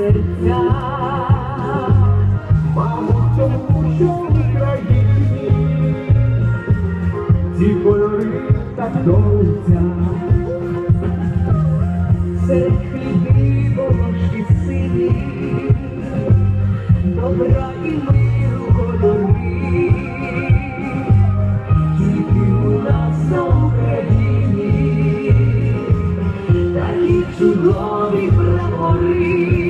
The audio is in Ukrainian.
серця. Мабуть, тому що в Україні ці кольори так довця. Серед хлібів волошки сині, добра і миру кольори, тільки у нас на Україні, такі чудові прапори,